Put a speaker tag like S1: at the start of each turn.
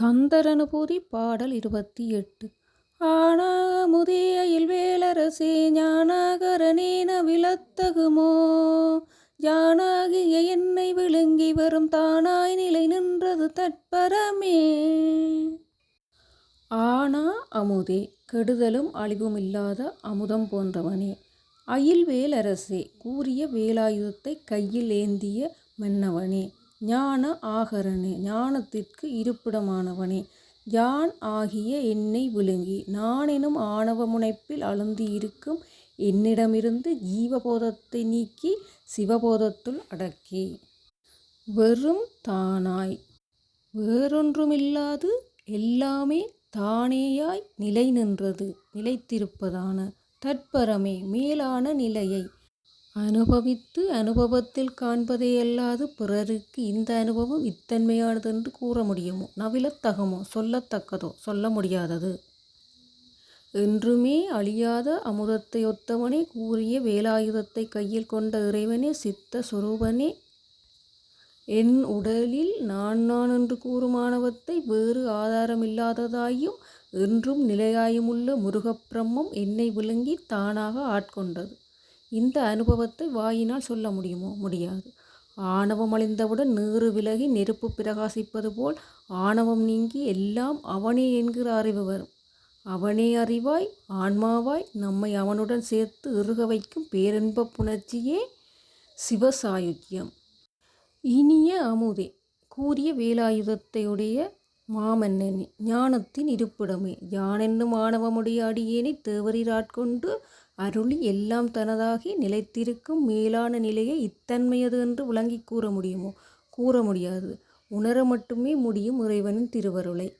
S1: கந்தரனுபூதி பாடல் இருபத்தி எட்டு. ஆனாமுதே அயில் வேலரசே ஞானாகரனே நவிலத்தகுமோ ஜானாகிய என்னை விழுங்கி வரும் தானாய் நிலை நின்றது தற்பரமே? ஆனா அமுதே கெடுதலும் அழிவுமில்லாத அமுதம் போன்றவனே. அயில் வேலரசே கூறிய வேலாயுதத்தை கையில் ஏந்திய மன்னவனே. ஞான ஆகரனே ஞானத்திற்கு இருப்பிடமானவனே. யான் ஆகிய என்னை விழுங்கி நானெனும் ஆணவ முனைப்பில் அழுந்தியிருக்கும் என்னிடமிருந்து ஜீவபோதத்தை நீக்கி சிவபோதத்துள் அடக்கி. வெறும் தானாய் வேறொன்றுமில்லாது எல்லாமே தானேயாய் நிலை நின்றது நிலைத்திருப்பதான தற்பரமே மேலான நிலையை அனுபவித்து அனுபவத்தில் காண்பதேயல்லாது பிறருக்கு இந்த அனுபவம் இத்தன்மையானதென்று கூற முடியுமோ? நவிலத்தகமோ? சொல்லத்தக்கதோ? சொல்ல முடியாதது. என்றுமே அழியாத அமுதத்தை ஒத்தவனே கூறிய வேலாயுதத்தை கையில் கொண்ட இறைவனே சித்த சுரூபனே. என் உடலில் நான் நான் என்று கூறும் வேறு ஆதாரமில்லாததாயும் என்றும் நிலையாயுமுள்ள முருகப்பிரம்மம் என்னை விழுங்கி தானாக ஆட்கொண்டது. இந்த அனுபவத்தை வாயினால் சொல்ல முடியுமோ? முடியாது. ஆணவம் அழிந்தவுடன் நீறு விலகி நெருப்பு பிரகாசிப்பது போல் ஆணவம் நீங்கி எல்லாம் அவனே என்கிற அறிவு வரும். அவனே அறிவாய் ஆன்மாவாய் நம்மை அவனுடன் சேர்த்து இறுக வைக்கும் பேரின்பப் புணர்ச்சியே சிவசாயுக்கியம். இனிய அமுதே கூறிய வேலாயுதத்தையுடைய மாமன்னனே ஞானத்தின் இருப்பிடமே. யானென்னும் ஆணவமுடைய அடியேனை தேவரீராட்கொண்டு அருளி எல்லாம் தனதாகி நிலைத்திருக்கும் மேலான நிலையை இத்தன்மையது என்று விளங்கி கூற முடியுமோ? கூற முடியாது. உணர மட்டுமே முடியும் இறைவனின் திருவருளை.